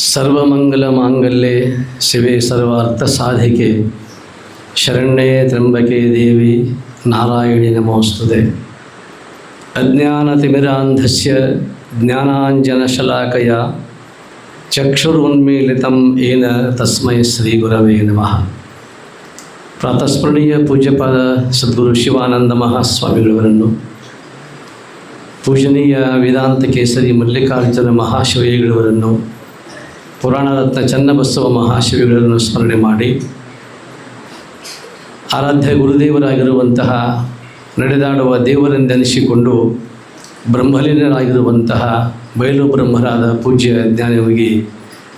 ಸರ್ವಮಂಗಲ ಮಾಂಗಲ್ಯೆ ಶಿವೆ ಸರ್ವಾರ್ಥ ಸಾಧಿಕೆ ಶರಣ್ಯೇ ತ್ರಂಬಕೆ ದೇವಿ ನಾರಾಯಣಿ ನಮೋಸ್ತುತೆ. ಅಜ್ಞಾನತಿಮಿರಾಂಧಸ್ಯ ಜ್ಞಾನಾಂಜನಶಲಾಕಯ ಚಕ್ಷುರುನ್ಮೀಲಿತಂ ಏನ ತಸ್ಮೈ ಶ್ರೀ ಗುರವೇ ನಮಃ. ಪ್ರಾತಸ್ಮರಣೀಯ ಪೂಜ್ಯಪಾದ ಸದ್ಗುರು ಶಿವಾನಂದ ಮಹಾಸ್ವಾಮಿಗಳವರನ್ನು, ಪೂಜನೀಯ ವೇದಾಂತ ಕೇಸರಿ ಮಲ್ಲಿಕಾರ್ಜುನ ಮಹಾಶಿವಗಳವರನ್ನು ಪುರಾಣರತ್ನ ಚನ್ನಬಸವ ಮಹಾಶಿವಿಗಳನ್ನು ಸ್ಮರಣೆ ಮಾಡಿ ಆರಾಧ್ಯ ಗುರುದೇವರಾಗಿರುವಂತಹ, ನಡೆದಾಡುವ ದೇವರೆಂದೆನಿಸಿಕೊಂಡು ಬ್ರಹ್ಮಲೀನರಾಗಿರುವಂತಹ ಬಯಲು ಬ್ರಹ್ಮರಾದ ಪೂಜ್ಯ ಜ್ಞಾನಯೋಗಿ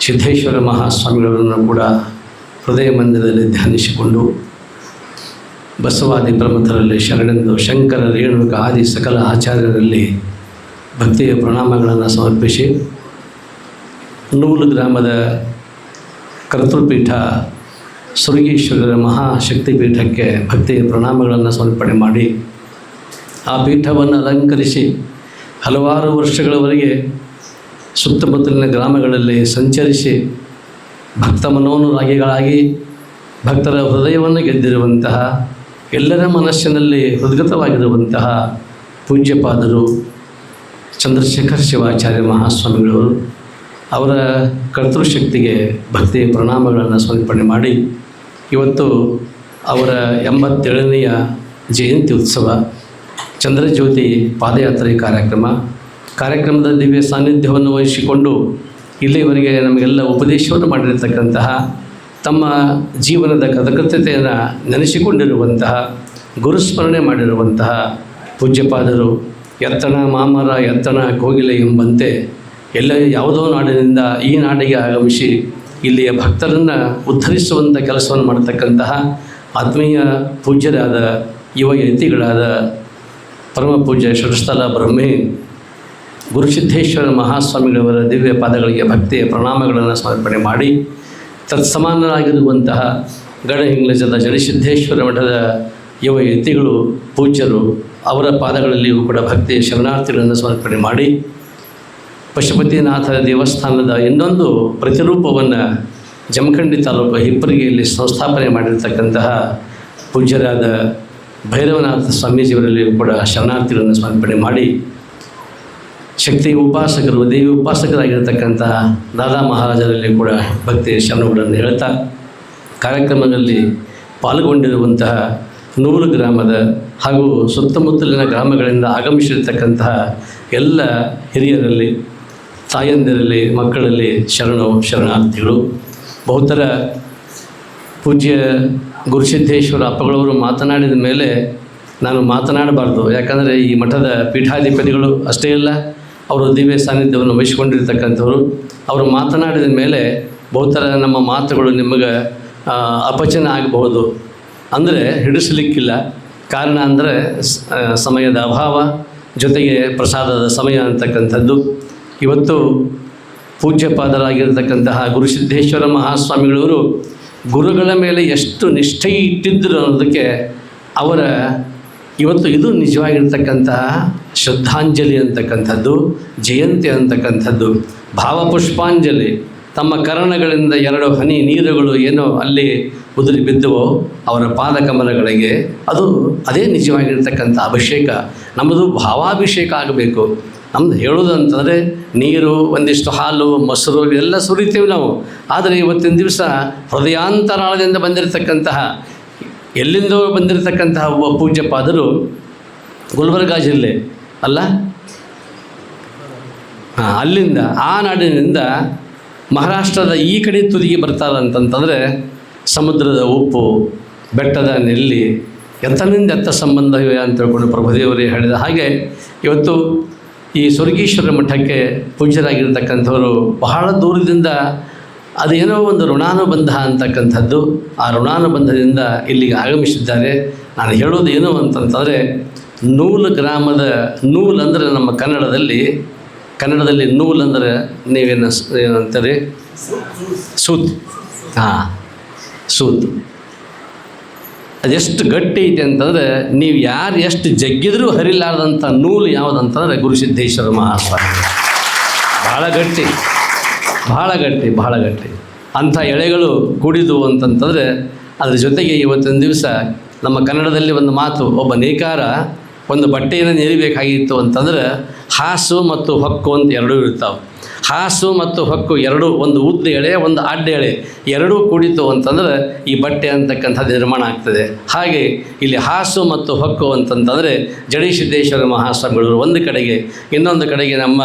ಸಿದ್ದೇಶ್ವರ ಮಹಾಸ್ವಾಮಿಗಳನ್ನು ಕೂಡ ಹೃದಯ ಮಂದಿರದಲ್ಲಿ ಧ್ಯಾನಿಸಿಕೊಂಡು ಬಸವಾದಿ ಪ್ರಮಥರಲ್ಲಿ ಶರಣೆಂದು ಶಂಕರ, ರೇಣುಕ ಆದಿ ಸಕಲ ಆಚಾರ್ಯರಲ್ಲಿ ಭಕ್ತಿಯ ಪ್ರಣಾಮಗಳನ್ನು ಸಮರ್ಪಿಸಿ ನೂಲು ಗ್ರಾಮದ ಕರ್ತೃಪೀಠ ಮಹಾಶಕ್ತಿ ಪೀಠಕ್ಕೆ ಭಕ್ತಿಯ ಪ್ರಣಾಮಗಳನ್ನು ಸಮರ್ಪಣೆ ಮಾಡಿ, ಆ ಪೀಠವನ್ನು ಅಲಂಕರಿಸಿ ಹಲವಾರು ವರ್ಷಗಳವರೆಗೆ ಸುತ್ತಮುತ್ತಲಿನ ಗ್ರಾಮಗಳಲ್ಲಿ ಸಂಚರಿಸಿ ಭಕ್ತ ಮನೋನುರಾಗಿಗಳಾಗಿ ಭಕ್ತರ ಹೃದಯವನ್ನು ಗೆದ್ದಿರುವಂತಹ, ಎಲ್ಲರ ಮನಸ್ಸಿನಲ್ಲಿ ಹೃದ್ಗತವಾಗಿರುವಂತಹ ಪೂಜ್ಯಪಾದರು ಚಂದ್ರಶೇಖರ್ ಶಿವಾಚಾರ್ಯ ಮಹಾಸ್ವಾಮಿಗಳವರು. ಅವರ ಕರ್ತೃಶಕ್ತಿಗೆ ಭಕ್ತಿ ಪ್ರಣಾಮಗಳನ್ನು ಸಮರ್ಪಣೆ ಮಾಡಿ, ಇವತ್ತು ಅವರ ಎಂಬತ್ತೇಳನೆಯ ಜಯಂತಿ ಉತ್ಸವ ಚಂದ್ರಜ್ಯೋತಿ ಪಾದಯಾತ್ರೆ ಕಾರ್ಯಕ್ರಮ. ಕಾರ್ಯಕ್ರಮದ ದಿವ್ಯ ಸಾನ್ನಿಧ್ಯವನ್ನು ವಹಿಸಿಕೊಂಡು ಇಲ್ಲಿವರೆಗೆ ನಮಗೆಲ್ಲ ಉಪದೇಶವನ್ನು ಮಾಡಿರತಕ್ಕಂತಹ, ತಮ್ಮ ಜೀವನದ ಕೃತಕೃತ್ಯತೆಯನ್ನು ನೆನೆಸಿಕೊಂಡಿರುವಂತಹ, ಗುರುಸ್ಮರಣೆ ಮಾಡಿರುವಂತಹ ಪೂಜ್ಯಪಾದರು ಎತ್ತಣ ಮಾಮರ ಎತ್ತಣ ಕೋಗಿಲೆ ಎಂಬಂತೆ ಎಲ್ಲ ಯಾವುದೋ ನಾಡಿನಿಂದ ಈ ನಾಡಿಗೆ ಆಗಮಿಸಿ ಇಲ್ಲಿಯ ಭಕ್ತರನ್ನು ಉದ್ಧರಿಸುವಂಥ ಕೆಲಸವನ್ನು ಮಾಡತಕ್ಕಂತಹ ಆತ್ಮೀಯ ಪೂಜ್ಯರಾದ ಯುವ ಯತಿಗಳಾದ ಪರಮ ಪೂಜ್ಯ ಷಟ್ಸ್ಥಲ ಬ್ರಹ್ಮೆ ಗುರುಸಿದ್ದೇಶ್ವರ ಮಹಾಸ್ವಾಮಿಗಳವರ ದಿವ್ಯ ಪಾದಗಳಿಗೆ ಭಕ್ತಿಯ ಪ್ರಣಾಮಗಳನ್ನು ಸಮರ್ಪಣೆ ಮಾಡಿ, ತತ್ಸಮಾನರಾಗಿರುವಂತಹ ಗಡಹಿಂಗ್ಲಜದ ಜಡಸಿದ್ದೇಶ್ವರ ಮಠದ ಯುವ ಯತಿಗಳು, ಪೂಜ್ಯರು ಅವರ ಪಾದಗಳಲ್ಲಿಯೂ ಕೂಡ ಭಕ್ತಿಯ ಶರಣಾರ್ಥಿಗಳನ್ನು ಸಮರ್ಪಣೆ ಮಾಡಿ ಪಶುಪತಿನಾಥ ದೇವಸ್ಥಾನದ ಇನ್ನೊಂದು ಪ್ರತಿರೂಪವನ್ನು ಜಮಖಂಡಿ ತಾಲೂಕು ಹಿಪ್ಪರಿಗೆಯಲ್ಲಿ ಸಂಸ್ಥಾಪನೆ ಮಾಡಿರ್ತಕ್ಕಂತಹ ಪೂಜ್ಯರಾದ ಭೈರವನಾಥ ಸ್ವಾಮೀಜಿಯವರಲ್ಲಿಯೂ ಕೂಡ ಶರಣಾರ್ಥಿಗಳನ್ನು ಸಮರ್ಪಣೆ ಮಾಡಿ ಶಕ್ತಿ ಉಪಾಸಕರು, ದೇವಿ ಉಪಾಸಕರಾಗಿರ್ತಕ್ಕಂತಹ ದಾದಾ ಮಹಾರಾಜರಲ್ಲಿ ಕೂಡ ಭಕ್ತಿಯ ಶರಣಗಳನ್ನು ಹೇಳ್ತಾ ಕಾರ್ಯಕ್ರಮದಲ್ಲಿ ಪಾಲ್ಗೊಂಡಿರುವಂತಹ ನೂರು ಗ್ರಾಮದ ಹಾಗೂ ಸುತ್ತಮುತ್ತಲಿನ ಗ್ರಾಮಗಳಿಂದ ಆಗಮಿಸಿರ್ತಕ್ಕಂತಹ ಎಲ್ಲ ಹಿರಿಯರಲ್ಲಿ ತಾಯಂದಿರಲ್ಲಿ, ಮಕ್ಕಳಲ್ಲಿ ಶರಣು ಶರಣಾರ್ಥಿಗಳು. ಬಹುತರ ಪೂಜ್ಯ ಗುರುಸಿದ್ದೇಶ್ವರ ಅಪ್ಪಗಳವರು ಮಾತನಾಡಿದ ಮೇಲೆ ನಾನು ಮಾತನಾಡಬಾರ್ದು. ಯಾಕಂದರೆ ಈ ಮಠದ ಪೀಠಾಧಿಪತಿಗಳು ಅಷ್ಟೇ ಇಲ್ಲ ಅವರು ದಿವ್ಯ ಸಾನ್ನಿಧ್ಯವನ್ನು ವಹಿಸಿಕೊಂಡಿರ್ತಕ್ಕಂಥವ್ರು. ಅವರು ಮಾತನಾಡಿದ ಮೇಲೆ ಬಹುತರ ನಮ್ಮ ಮಾತುಗಳು ನಿಮಗೆ ಅಪಚನ ಆಗಬಹುದು. ಅಂದರೆ ಹಿಡಿಸಲಿಕ್ಕಿಲ್ಲ. ಕಾರಣ ಅಂದರೆ ಸಮಯದ ಅಭಾವ, ಜೊತೆಗೆ ಪ್ರಸಾದದ ಸಮಯ ಅಂತಕ್ಕಂಥದ್ದು. ಇವತ್ತು ಪೂಜ್ಯಪಾದರಾಗಿರ್ತಕ್ಕಂತಹ ಗುರುಸಿದ್ದೇಶ್ವರ ಮಹಾಸ್ವಾಮಿಗಳವರು ಗುರುಗಳ ಮೇಲೆ ಎಷ್ಟು ನಿಷ್ಠೆ ಇಟ್ಟಿದ್ದರು ಅನ್ನೋದಕ್ಕೆ ಅವರ ಇವತ್ತು ಇದು ನಿಜವಾಗಿರ್ತಕ್ಕಂತಹ ಶ್ರದ್ಧಾಂಜಲಿ ಅಂತಕ್ಕಂಥದ್ದು, ಜಯಂತಿ ಅಂತಕ್ಕಂಥದ್ದು, ಭಾವಪುಷ್ಪಾಂಜಲಿ. ತಮ್ಮ ಕರಣಗಳಿಂದ ಎರಡು ಹನಿ ನೀರುಗಳು ಏನೋ ಅಲ್ಲಿ ಉದುರಿ ಬಿದ್ದುವೋ ಅವರ ಪಾದಕಮಲಗಳಿಗೆ ಅದು ಅದೇ ನಿಜವಾಗಿರ್ತಕ್ಕಂಥ ಅಭಿಷೇಕ. ನಮ್ಮದು ಭಾವಾಭಿಷೇಕ ಆಗಬೇಕು. ನಮ್ದು ಹೇಳೋದು ಅಂತಂದರೆ ನೀರು, ಒಂದಿಷ್ಟು ಹಾಲು, ಮೊಸರು, ಇವೆಲ್ಲ ಸುರಿತೀವಿ ನಾವು. ಆದರೆ ಇವತ್ತಿನ ದಿವಸ ಹೃದಯಾಂತರಾಳದಿಂದ ಬಂದಿರತಕ್ಕಂತಹ, ಎಲ್ಲಿಂದೋ ಬಂದಿರತಕ್ಕಂತಹ ಒಬ್ಬ ಪೂಜ್ಯಪಾದರು ಗುಲ್ಬರ್ಗಾ ಜಿಲ್ಲೆ ಅಲ್ಲ? ಹಾಂ, ಅಲ್ಲಿಂದ, ಆ ನಾಡಿನಿಂದ ಮಹಾರಾಷ್ಟ್ರದ ಈ ಕಡೆ ತುದಿಗೆ ಬರ್ತಾರೆ ಅಂತಂತಂದರೆ ಸಮುದ್ರದ ಉಪ್ಪು, ಬೆಟ್ಟದ ನೆಲ್ಲಿ ಎತ್ತನಿಂದ ಎತ್ತ ಸಂಬಂಧವಿವೆ ಅಂತ ಹೇಳ್ಕೊಂಡು ಪ್ರಭುದೇವರೇ ಹೇಳಿದ ಹಾಗೆ ಇವತ್ತು ಈ ಸ್ವರ್ಗೀಶ್ವರ ಮಠಕ್ಕೆ ಪೂಜ್ಯರಾಗಿರ್ತಕ್ಕಂಥವರು ಬಹಳ ದೂರದಿಂದ ಅದೇನೋ ಒಂದು ಋಣಾನುಬಂಧ ಅಂತಕ್ಕಂಥದ್ದು ಆ ಋಣಾನುಬಂಧದಿಂದ ಇಲ್ಲಿಗೆ ಆಗಮಿಸಿದ್ದಾರೆ. ನಾನು ಹೇಳೋದು ಏನು ಅಂತಂತಂದರೆ ನೂಲು ಗ್ರಾಮದ ನೂಲು ಅಂದರೆ ನಮ್ಮ ಕನ್ನಡದಲ್ಲಿ ಕನ್ನಡದಲ್ಲಿ ನೂಲು ಅಂದರೆ ನೀವೇನು ಏನಂತಾರೆ? ಸೂತ್. ಹಾಂ ಸೂತ್. ಅದೆಷ್ಟು ಗಟ್ಟಿ ಐತೆ ಅಂತಂದರೆ ನೀವು ಯಾರು ಎಷ್ಟು ಜಗ್ಗಿದ್ರೂ ಹರಿಲಾರ್ದಂಥ ನೂಲು ಯಾವುದಂತಂದರೆ ಗುರುಸಿದ್ದೇಶ್ವರ ಮಹಾಸ್ವಾಮಿ ಭಾಳ ಗಟ್ಟಿ ಭಾಳ ಗಟ್ಟಿ ಭಾಳ ಗಟ್ಟಿ. ಅಂಥ ಎಳೆಗಳು ಕುಡಿದು ಅಂತಂತಂದರೆ ಅದ್ರ ಜೊತೆಗೆ ಇವತ್ತಿನ ದಿವಸ ನಮ್ಮ ಕನ್ನಡದಲ್ಲಿ ಒಂದು ಮಾತು, ಒಬ್ಬ ನೇಕಾರ ಒಂದು ಬಟ್ಟೆಯನ್ನು ನೇರಿಬೇಕಾಗಿತ್ತು ಅಂತಂದ್ರೆ ಹಾಸು ಮತ್ತು ಹೊಕ್ಕು ಅಂತ ಎರಡೂ ಇರ್ತಾವೆ. ಹಾಸು ಮತ್ತು ಹೊಕ್ಕು ಎರಡು ಒಂದು ಉದ್ದ ಎಳೆ, ಒಂದು ಅಡ್ಡ ಎಳೆ. ಎರಡೂ ಕೂಡಿತು ಅಂತಂದ್ರೆ ಈ ಬಟ್ಟೆ ಅಂತಕ್ಕಂಥದ್ದು ನಿರ್ಮಾಣ ಆಗ್ತದೆ. ಹಾಗೆ ಇಲ್ಲಿ ಹಾಸು ಮತ್ತು ಹೊಕ್ಕು ಅಂತಂತಂದರೆ ಜಡೇಸಿದ್ದೇಶ್ವರ ಮಹಾಸ್ವಾಮಿಗಳವರು ಒಂದು ಕಡೆಗೆ, ಇನ್ನೊಂದು ಕಡೆಗೆ ನಮ್ಮ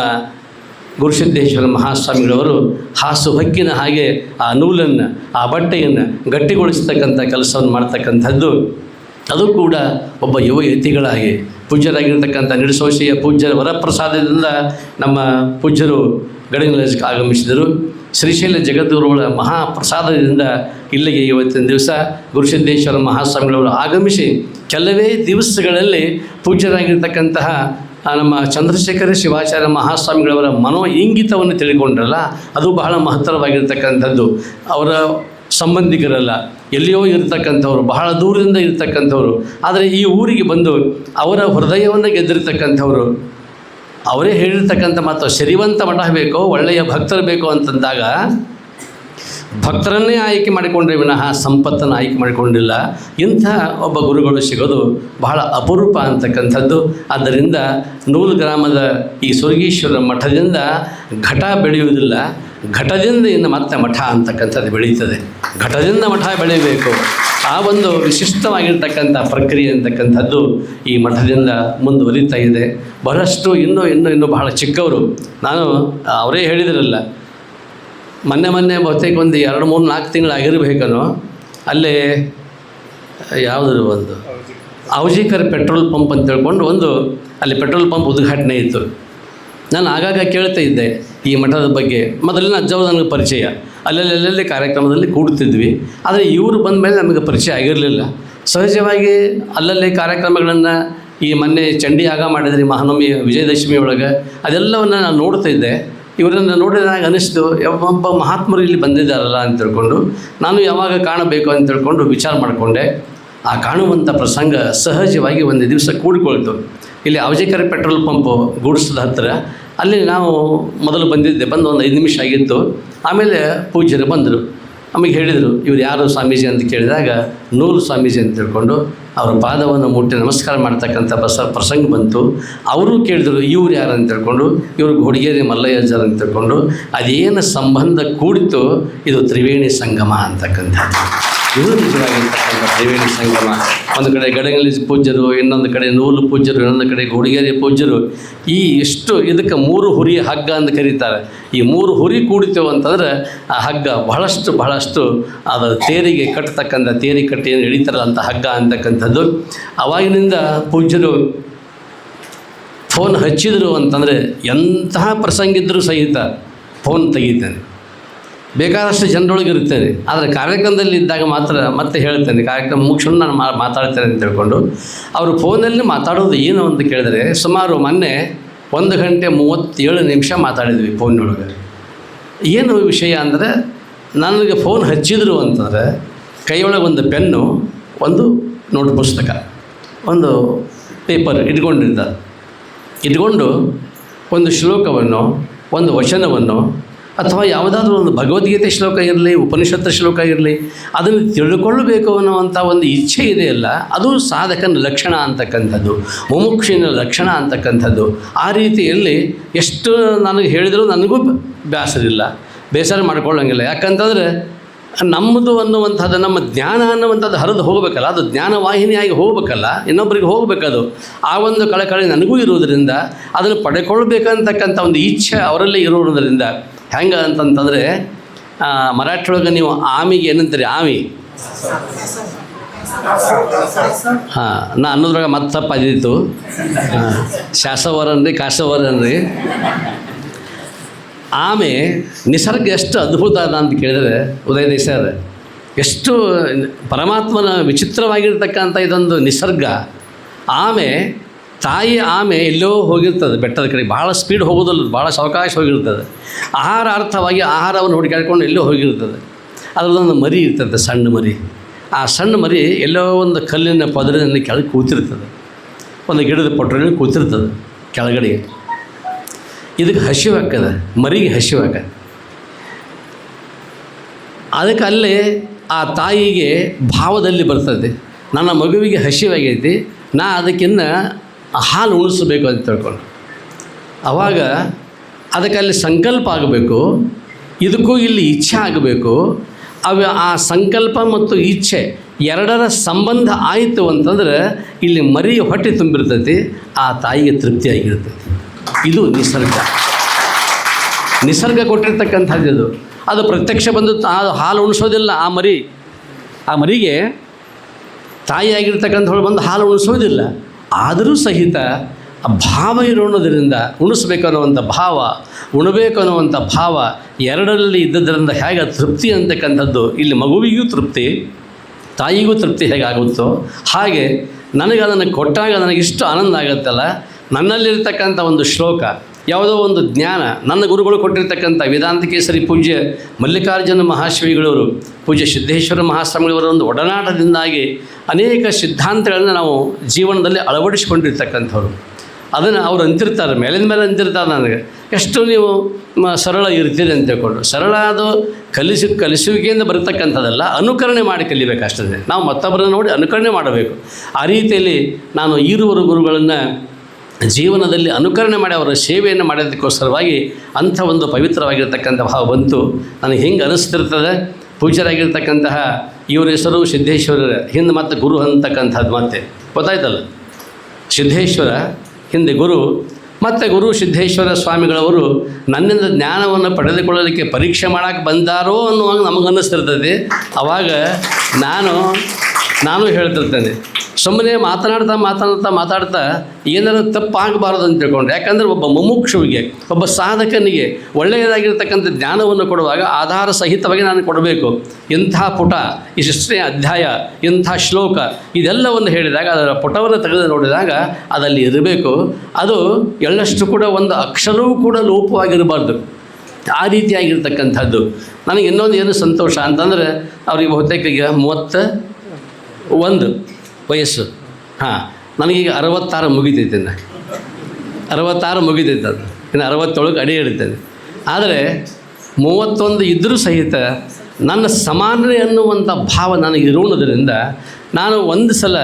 ಗುರುಸಿದ್ದೇಶ್ವರ ಮಹಾಸ್ವಾಮಿಗಳವರು ಹಾಸು ಹಕ್ಕಿನ ಹಾಗೆ ಆ ನೂಲನ್ನು, ಆ ಬಟ್ಟೆಯನ್ನು ಗಟ್ಟಿಗೊಳಿಸ್ತಕ್ಕಂಥ ಕೆಲಸವನ್ನು ಮಾಡ್ತಕ್ಕಂಥದ್ದು ಅದು ಕೂಡ ಒಬ್ಬ ಯುವ ಯತಿಗಳಾಗಿ ಪೂಜ್ಯರಾಗಿರ್ತಕ್ಕಂಥ ನಿಡಸೋಶಿಯ ಪೂಜ್ಯರ ವರಪ್ರಸಾದದಿಂದ ನಮ್ಮ ಪೂಜ್ಯರು ಗಡಿಂಗ್ಲಜ್ಗೆ ಆಗಮಿಸಿದರು. ಶ್ರೀಶೈಲ ಜಗದ್ಗುರುಗಳ ಮಹಾಪ್ರಸಾದದಿಂದ ಇಲ್ಲಿಗೆ ಇವತ್ತಿನ ದಿವಸ ಗುರುಸಿದ್ದೇಶ್ವರ ಮಹಾಸ್ವಾಮಿಗಳವರು ಆಗಮಿಸಿ ಕೆಲವೇ ದಿವಸಗಳಲ್ಲಿ ಪೂಜ್ಯರಾಗಿರ್ತಕ್ಕಂತಹ ನಮ್ಮ ಚಂದ್ರಶೇಖರ ಶಿವಾಚಾರ್ಯ ಮಹಾಸ್ವಾಮಿಗಳವರ ಮನೋ ಇಂಗಿತವನ್ನು ತಿಳ್ಕೊಂಡ್ರಲ್ಲ, ಅದು ಬಹಳ ಮಹತ್ತರವಾಗಿರ್ತಕ್ಕಂಥದ್ದು. ಅವರ ಸಂಬಂಧಿಕರಲ್ಲ. ಎಲ್ಲಿಯೋ ಇರ್ತಕ್ಕಂಥವ್ರು, ಬಹಳ ದೂರದಿಂದ ಇರ್ತಕ್ಕಂಥವ್ರು. ಆದರೆ ಈ ಊರಿಗೆ ಬಂದು ಅವರ ಹೃದಯವನ್ನು ಗೆದ್ದಿರ್ತಕ್ಕಂಥವ್ರು, ಅವರೇ ಹೇಳಿರ್ತಕ್ಕಂಥ ಮಾತು, ಶರಿವಂತ ಮಠ ಬೇಕೋ, ಒಳ್ಳೆಯ ಭಕ್ತರು ಬೇಕು ಅಂತಂದಾಗ, ಭಕ್ತರನ್ನೇ ಆಯ್ಕೆ ಮಾಡಿಕೊಂಡ್ರೆ ವಿನಃ ಸಂಪತ್ತನ್ನು ಆಯ್ಕೆ ಮಾಡಿಕೊಂಡಿಲ್ಲ. ಇಂಥ ಒಬ್ಬ ಗುರುಗಳು ಸಿಗೋದು ಬಹಳ ಅಪರೂಪ ಅಂತಕ್ಕಂಥದ್ದು. ಆದ್ದರಿಂದ ನೂಲು ಗ್ರಾಮದ ಈ ಸ್ವರ್ಗೀಶ್ವರ ಮಠದಿಂದ ಘಟ ಬೆಳೆಯುವುದಿಲ್ಲ. ಘಟದಿಂದ ಇನ್ನು ಮತ್ತೆ ಮಠ ಅಂತಕ್ಕಂಥದ್ದು ಬೆಳೀತದೆ. ಘಟದಿಂದ ಮಠ ಬೆಳೀಬೇಕು. ಆ ಒಂದು ವಿಶಿಷ್ಟವಾಗಿರ್ತಕ್ಕಂಥ ಪ್ರಕ್ರಿಯೆ ಅಂತಕ್ಕಂಥದ್ದು ಈ ಮಠದಿಂದ ಮುಂದುವರಿತಾ ಇದೆ. ಬಹಳಷ್ಟು ಇನ್ನೂ ಇನ್ನೂ ಇನ್ನೂ ಬಹಳ ಚಿಕ್ಕವರು. ನಾನು ಅವರೇ ಹೇಳಿದಿರಲ್ಲ, ಮೊನ್ನೆ ಮೊನ್ನೆ ಬಹುತೇಕ ಒಂದು ಎರಡು ಮೂರು ನಾಲ್ಕು ತಿಂಗಳು ಆಗಿರಬೇಕನೋ, ಅಲ್ಲೇ ಯಾವುದ್ರ ಒಂದು? ಔಜಿಕರ್ ಪೆಟ್ರೋಲ್ ಪಂಪ್ ಅಂತ ಹೇಳ್ಕೊಂಡು ಒಂದು, ಅಲ್ಲಿ ಪೆಟ್ರೋಲ್ ಪಂಪ್ ಉದ್ಘಾಟನೆ ಇತ್ತು. ನಾನು ಆಗಾಗ ಕೇಳ್ತಾ ಇದ್ದೆ ಈ ಮಠದ ಬಗ್ಗೆ. ಮೊದಲಿನ ಅಜ್ಜವ್ರು ನನಗೆ ಪರಿಚಯ. ಅಲ್ಲಲ್ಲಿ ಕಾರ್ಯಕ್ರಮದಲ್ಲಿ ಕೂಡ್ತಿದ್ವಿ ಆದರೆ ಇವರು ಬಂದ ಮೇಲೆ ನಮಗೆ ಪರಿಚಯ ಆಗಿರಲಿಲ್ಲ. ಸಹಜವಾಗಿ ಅಲ್ಲಲ್ಲಿ ಕಾರ್ಯಕ್ರಮಗಳನ್ನು ಈ ಮೊನ್ನೆ ಚಂಡಿ ಆಗ ಮಾಡಿದ್ರಿ ಮಹಾನವಮಿ, ವಿಜಯದಶಮಿ ಒಳಗೆ, ಅದೆಲ್ಲವನ್ನು ನಾನು ನೋಡ್ತಾ ಇದ್ದೆ. ಇವರನ್ನು ನೋಡಿದಾಗ ಅನಿಸ್ತು ಒಬ್ಬ ಮಹಾತ್ಮರು ಇಲ್ಲಿ ಬಂದಿದ್ದಾರಲ್ಲ ಅಂತ ತಿಳ್ಕೊಂಡು, ನಾನು ಯಾವಾಗ ಕಾಣಬೇಕು ಅಂತ ತಿಳ್ಕೊಂಡು ವಿಚಾರ ಮಾಡಿಕೊಂಡೆ. ಆ ಕಾಣುವಂಥ ಪ್ರಸಂಗ ಸಹಜವಾಗಿ ಒಂದು ದಿವಸ ಕೂಡಿಕೊಳ್ತು. ಇಲ್ಲಿ ಅವಜೇಕರ ಪೆಟ್ರೋಲ್ ಪಂಪು ಗೂಡ್ಸದ ಹತ್ತಿರ ಅಲ್ಲಿ ನಾವು ಮೊದಲು ಬಂದಿದ್ದೆ, ಬಂದು ಒಂದು ಐದು ನಿಮಿಷ ಆಗಿತ್ತು. ಆಮೇಲೆ ಪೂಜ್ಯರು ಬಂದರು. ನಮಗೆ ಹೇಳಿದರು, ಇವರು ಯಾರು ಸ್ವಾಮೀಜಿ ಅಂತ ಕೇಳಿದಾಗ ನೂಲು ಸ್ವಾಮೀಜಿ ಅಂತ ತಿಳ್ಕೊಂಡು ಅವರ ಪಾದವನ್ನು ಮುಟ್ಟಿ ನಮಸ್ಕಾರ ಮಾಡ್ತಕ್ಕಂಥ ಪ್ರಸ ಪ್ರಸಂಗ ಬಂತು. ಅವರು ಕೇಳಿದರು, ಇವ್ರು ಯಾರು? ಅಂತ ತಿಳ್ಕೊಂಡು, ಇವರು ಹುಡುಗಿಯರಿ ಮಲ್ಲಯ್ಯಜ್ಜರ್ ಅಂತ ತಿಳ್ಕೊಂಡು, ಅದೇನು ಸಂಬಂಧ ಕೂಡಿತು ಇದು ತ್ರಿವೇಣಿ ಸಂಗಮ ಅಂತಕ್ಕಂಥದ್ದು. ಇದು ನಿಜವಾಗಿರ್ತಕ್ಕಂಥ ತ್ರಿವೇಣಿ ಸಂಗಮ ಒಂದು ಕಡೆ ಗಡಗಲಿ ಪೂಜ್ಯರು ಇನ್ನೊಂದು ಕಡೆ ನೂಲು ಪೂಜ್ಯರು ಇನ್ನೊಂದು ಕಡೆ ಹುಡುಗಿಯರಿ ಪೂಜ್ಯರು ಈ ಎಷ್ಟು ಇದಕ್ಕೆ ಮೂರು ಹುರಿ ಹಗ್ಗ ಅಂತ ಕರೀತಾರೆ ಈ ಮೂರು ಹುರಿ ಕೂಡಿತೇವೆ ಅಂತಂದ್ರೆ ಆ ಹಗ್ಗ ಬಹಳಷ್ಟು ಬಹಳಷ್ಟು ಅದರ ತೇರಿಗೆ ಕಟ್ಟತಕ್ಕಂಥ ತೇರಿ ಕಟ್ಟಿ ಏನು ಹಿಡಿತಾರಲ್ಲ ಅಂತ ಹಗ್ಗ ಅಂತಕ್ಕಂಥದ್ದು ಅವಾಗಿನಿಂದ ಪೂಜ್ಯರು ಫೋನ್ ಹಚ್ಚಿದರು ಅಂತಂದರೆ ಎಂತಹ ಪ್ರಸಂಗ ಇದ್ದರೂ ಸಹಿತ ಫೋನ್ ತೆಗಿತೇನೆ ಬೇಕಾದಷ್ಟು ಜನರೊಳಗೆ ಇರ್ತೇನೆ ಆದರೆ ಕಾರ್ಯಕ್ರಮದಲ್ಲಿ ಇದ್ದಾಗ ಮಾತ್ರ ಮತ್ತೆ ಹೇಳ್ತೇನೆ, ಕಾರ್ಯಕ್ರಮ ಮುಗಿಸ್ಕೊಂಡು ನಾನು ಮಾ ಮಾತಾಡ್ತೇನೆ ಅಂತ ಹೇಳ್ಕೊಂಡು, ಅವರು ಫೋನಲ್ಲಿ ಮಾತಾಡೋದು ಏನು ಅಂತ ಕೇಳಿದರೆ ಸುಮಾರು ಮೊನ್ನೆ ಒಂದು ಗಂಟೆ ಮೂವತ್ತೇಳು ನಿಮಿಷ ಮಾತಾಡಿದ್ವಿ ಫೋನ್ನೊಳಗೆ ಏನು ವಿಷಯ ಅಂದರೆ ನನಗೆ ಫೋನ್ ಹಚ್ಚಿದ್ರು ಅಂತಂದರೆ ಕೈಯೊಳಗೆ ಒಂದು ಪೆನ್ನು, ಒಂದು ನೋಟ್ ಪುಸ್ತಕ, ಒಂದು ಪೇಪರ್ ಇಟ್ಕೊಂಡಿದ್ದ. ಇಟ್ಕೊಂಡು ಒಂದು ಶ್ಲೋಕವನ್ನು, ಒಂದು ವಚನವನ್ನು ಅಥವಾ ಯಾವುದಾದ್ರೂ ಒಂದು ಭಗವದ್ಗೀತೆ ಶ್ಲೋಕ ಇರಲಿ, ಉಪನಿಷತ್ತು ಶ್ಲೋಕ ಇರಲಿ, ಅದನ್ನು ತಿಳ್ಕೊಳ್ಳಬೇಕು ಅನ್ನುವಂಥ ಒಂದು ಇಚ್ಛೆ ಇದೆಯಲ್ಲ ಅದು ಸಾಧಕನ ಲಕ್ಷಣ ಅಂತಕ್ಕಂಥದ್ದು ಮುಮುಕ್ಷಿನ ಲಕ್ಷಣ ಅಂತಕ್ಕಂಥದ್ದು. ಆ ರೀತಿಯಲ್ಲಿ ಎಷ್ಟು ನನಗೆ ಹೇಳಿದರೂ ನನಗೂ ಬೇಸರಿಲ್ಲ ಬೇಸರ ಮಾಡ್ಕೊಳ್ಳೋಂಗಿಲ್ಲ. ಯಾಕಂತಂದರೆ ನಮ್ಮದು ಅನ್ನುವಂಥದ್ದು, ನಮ್ಮ ಜ್ಞಾನ ಅನ್ನುವಂಥದ್ದು ಹರಿದು ಹೋಗಬೇಕಲ್ಲ, ಅದು ಜ್ಞಾನವಾಹಿನಿಯಾಗಿ ಹೋಗಬೇಕಲ್ಲ ಇನ್ನೊಬ್ಬರಿಗೆ ಹೋಗಬೇಕದು. ಆ ಒಂದು ಕಳಕಳಿ ನನಗೂ ಇರುವುದರಿಂದ, ಅದನ್ನು ಪಡೆಕೊಳ್ಬೇಕಂತಕ್ಕಂಥ ಒಂದು ಇಚ್ಛೆ ಅವರಲ್ಲಿ ಇರುವುದರಿಂದ ಹೆಂಗೆ ಅಂತಂತಂದರೆ ಮರಾಠಿ ಒಳಗೆ ನೀವು ಆಮಿಗೆ ಏನಂತೀರಿ? ಆಮಿ. ಹಾಂ, ನಾ ಅನ್ನೋದ್ರಾಗ ಮತ್ತೆ ತಪ್ಪು ಅದಿತ್ತು ಹಾಂ, ಶಾಸವರನ್ರಿ ಕಾಸವರನ್ರಿ ಆಮೆ ನಿಸರ್ಗ ಎಷ್ಟು ಅದ್ಭುತ ಅದ ಅಂತ ಕೇಳಿದರೆ, ಉದಯ ದೇಸಾಯರ ಎಷ್ಟು ಪರಮಾತ್ಮನ ವಿಚಿತ್ರವಾಗಿರ್ತಕ್ಕಂಥ ಇದೊಂದು ನಿಸರ್ಗ. ಆಮೆ ತಾಯಿ ಆಮೆ ಎಲ್ಲೋ ಹೋಗಿರ್ತದೆ ಬೆಟ್ಟದ ಕಡೆ. ಭಾಳ ಸ್ಪೀಡ್ ಹೋಗೋದಲ್ಲ ಭಾಳ ಸಾವಕಾಶ ಹೋಗಿರ್ತದೆ. ಆಹಾರ ಅರ್ಥವಾಗಿ ಆಹಾರವನ್ನು ಹುಡುಕಾಡ್ಕೊಂಡು ಎಲ್ಲೋ ಹೋಗಿರ್ತದೆ. ಅದರಲ್ಲೊಂದು ಮರಿ ಇರ್ತದೆ, ಸಣ್ಣ ಮರಿ. ಆ ಸಣ್ಣ ಮರಿ ಎಲ್ಲೋ ಒಂದು ಕಲ್ಲಿನ ಪದರಿನಲ್ಲಿ ಕೆಳಗೆ ಕೂತಿರ್ತದೆ. ಒಂದು ಗಿಡದ ಪೊಟ್ಟರಲ್ಲಿ ಕೂತಿರ್ತದೆ ಕೆಳಗಡೆ. ಇದಕ್ಕೆ ಹಸಿವಾಗ್ತದೆ ಮರಿಗೆ ಹಸಿವಾಗ ಅದಕ್ಕೆ ಅಲ್ಲಿ ಆ ತಾಯಿಗೆ ಭಾವದಲ್ಲಿ ಬರ್ತದೆ, ನನ್ನ ಮಗುವಿಗೆ ಹಸಿವಾಗೈತಿ, ನಾ ಅದಕ್ಕಿನ್ನ ಹಾಲು ಉಣಿಸ್ಬೇಕು ಅಂತ ತಿಳ್ಕೊಂಡು ಆವಾಗ ಅದಕ್ಕೆ ಅಲ್ಲಿ ಸಂಕಲ್ಪ ಆಗಬೇಕು, ಇದಕ್ಕೂ ಇಲ್ಲಿ ಇಚ್ಛೆ ಆಗಬೇಕು. ಅವ ಆ ಸಂಕಲ್ಪ ಮತ್ತು ಇಚ್ಛೆ ಎರಡರ ಸಂಬಂಧ ಆಯಿತು ಅಂತಂದ್ರೆ ಇಲ್ಲಿ ಮರಿ ಹೊಟ್ಟೆ ತುಂಬಿರ್ತೈತಿ, ಆ ತಾಯಿಗೆ ತೃಪ್ತಿಯಾಗಿರ್ತೈತಿ ಇದು ನಿಸರ್ಗ. ನಿಸರ್ಗ ಕೊಟ್ಟಿರ್ತಕ್ಕಂಥದ್ದು ಅದು ಪ್ರತ್ಯಕ್ಷ ಬಂದು ಆ ಹಾಲು ಉಣಿಸೋದಿಲ್ಲ, ಆ ಮರಿ. ಆ ಮರಿಗೆ ತಾಯಿಯಾಗಿರ್ತಕ್ಕಂಥವಳು ಬಂದು ಹಾಲು ಉಣಿಸೋದಿಲ್ಲ. ಆದರೂ ಸಹಿತ ಆ ಭಾವ ಇರೋಣದ್ರಿಂದ ಉಣಿಸ್ಬೇಕು ಅನ್ನುವಂಥ ಭಾವ ಉಣಬೇಕು ಅನ್ನುವಂಥ ಭಾವ ಎರಡರಲ್ಲಿ ಇದ್ದದರಿಂದ ಹೇಗೆ ತೃಪ್ತಿ ಅಂತಕ್ಕಂಥದ್ದು ಇಲ್ಲಿ ಮಗುವಿಗೂ ತೃಪ್ತಿ, ತಾಯಿಗೂ ತೃಪ್ತಿ ಹೇಗಾಗುತ್ತೋ ಹಾಗೆ ನನಗೆ ಅದನ್ನು ಕೊಟ್ಟಾಗ ನನಗೆ ಇಷ್ಟು ಆನಂದ ಆಗುತ್ತಲ್ಲ. ನನ್ನಲ್ಲಿರ್ತಕ್ಕಂಥ ಒಂದು ಶ್ಲೋಕ ಯಾವುದೋ ಒಂದು ಜ್ಞಾನ ನನ್ನ ಗುರುಗಳು ಕೊಟ್ಟಿರ್ತಕ್ಕಂಥ ವೇದಾಂತ ಕೇಸರಿ ಪೂಜ್ಯ ಮಲ್ಲಿಕಾರ್ಜುನ ಮಹಾಶ್ವಿಗಳವರು, ಪೂಜ್ಯ ಸಿದ್ದೇಶ್ವರ ಮಹಾಸ್ವಾಮಿಗಳವರ ಒಂದು ಒಡನಾಟದಿಂದಾಗಿ ಅನೇಕ ಸಿದ್ಧಾಂತಗಳನ್ನು ನಾವು ಜೀವನದಲ್ಲಿ ಅಳವಡಿಸಿಕೊಂಡಿರ್ತಕ್ಕಂಥವ್ರು. ಅದನ್ನು ಅವ್ರು ಅಂತಿರ್ತಾರೆ, ಮೇಲಿನ ಮೇಲೆ ಅಂತಿರ್ತಾರೆ ನನಗೆ. ಎಷ್ಟು ನೀವು ಸರಳ ಇರ್ತೀರಿ ಅಂತ ತಿಳ್ಕೊಂಡು ಸರಳ ಅದು ಕಲಿಸಿ, ಕಲಿಸುವಿಕೆಯಿಂದ ಬರತಕ್ಕಂಥದ್ದಲ್ಲ, ಅನುಕರಣೆ ಮಾಡಿ ಕಲಿಬೇಕಷ್ಟೇ ನಾವು ಮತ್ತೊಬ್ಬರನ್ನು ನೋಡಿ ಅನುಕರಣೆ ಮಾಡಬೇಕು. ಆ ರೀತಿಯಲ್ಲಿ ನಾನು ಈರುವರು ಗುರುಗಳನ್ನು ಜೀವನದಲ್ಲಿ ಅನುಕರಣೆ ಮಾಡಿ ಅವರ ಸೇವೆಯನ್ನು ಮಾಡೋದಕ್ಕೋಸ್ಕರವಾಗಿ ಅಂಥ ಒಂದು ಪವಿತ್ರವಾಗಿರ್ತಕ್ಕಂಥ ಭಾವ ಬಂತು. ನನಗೆ ಹೆಂಗೆ ಅನಿಸ್ತಿರ್ತದೆ? ಪೂಜ್ಯರಾಗಿರ್ತಕ್ಕಂತಹ ಇವರ ಹೆಸರು ಸಿದ್ದೇಶ್ವರರ ಹಿಂದೆ ಮತ್ತು ಗುರು ಅಂತಕ್ಕಂಥದ್ದು ಮತ್ತೆ. ಗೊತ್ತಾಯ್ತಲ್ಲ? ಸಿದ್ದೇಶ್ವರ, ಹಿಂದೆ ಗುರು, ಮತ್ತು ಗುರು ಸಿದ್ದೇಶ್ವರ ಸ್ವಾಮಿಗಳವರು ನನ್ನಿಂದ ಜ್ಞಾನವನ್ನು ಪಡೆದುಕೊಳ್ಳಲಿಕ್ಕೆ ಪರೀಕ್ಷೆ ಮಾಡೋಕ್ಕೆ ಬಂದಾರೋ ಅನ್ನುವಾಗ ನಮಗನ್ನಿಸ್ತಿರ್ತದೆ ಆವಾಗ ನಾನು ನಾನು ಹೇಳ್ತಿರ್ತೇನೆ. ಸುಮ್ಮನೆ ಮಾತನಾಡ್ತಾ ಮಾತನಾಡ್ತಾ ಮಾತಾಡ್ತಾ ಏನಾದ್ರು ತಪ್ಪಾಗಬಾರದು ಅಂತ ತಿಳ್ಕೊಂಡ್ರೆ. ಯಾಕಂದರೆ ಒಬ್ಬ ಮುಮುಕ್ಷುವಿಗೆ, ಒಬ್ಬ ಸಾಧಕನಿಗೆ ಒಳ್ಳೆಯದಾಗಿರ್ತಕ್ಕಂಥ ಜ್ಞಾನವನ್ನು ಕೊಡುವಾಗ ಆಧಾರ ಸಹಿತವಾಗಿ ನಾನು ಕೊಡಬೇಕು. ಇಂಥ ಪುಟ ಇಷ್ಟೇ ಅಧ್ಯಾಯ ಇಂಥ ಶ್ಲೋಕ, ಇದೆಲ್ಲವನ್ನು ಹೇಳಿದಾಗ, ಅದರ ಪುಟವನ್ನು ತೆಗೆದು ನೋಡಿದಾಗ ಅದರಲ್ಲಿ ಇರಬೇಕು. ಅದು ಎಳ್ಳಷ್ಟು ಕೂಡ ಒಂದು ಅಕ್ಷರವೂ ಕೂಡ ಲೋಪವಾಗಿರಬಾರ್ದು. ಆ ರೀತಿಯಾಗಿರ್ತಕ್ಕಂಥದ್ದು. ನನಗೆ ಇನ್ನೊಂದು ಏನು ಸಂತೋಷ ಅಂತಂದರೆ, ಅವ್ರಿಗೆ ಬಹುತೇಕ ಈಗ ಮೂವತ್ತ ಒಂದು ವಯಸ್ಸು. ಹಾಂ, ನನಗೀಗ ಅರವತ್ತಾರು ಮುಗಿತೈತೆ ಇನ್ನು. ಅರವತ್ತಾರು ಮುಗಿತೈತೆ ಅದು. ಇನ್ನು ಅರವತ್ತೊಳಗೆ ಅಡಿ ಇಡ್ತೇನೆ ಆದರೆ ಮೂವತ್ತೊಂದು ಇದ್ದರೂ ಸಹಿತ ನನ್ನ ಸಮಾನತೆ ಅನ್ನುವಂಥ ಭಾವ ನನಗೆ ಇರುವುದರಿಂದ ನಾನು ಒಂದು ಸಲ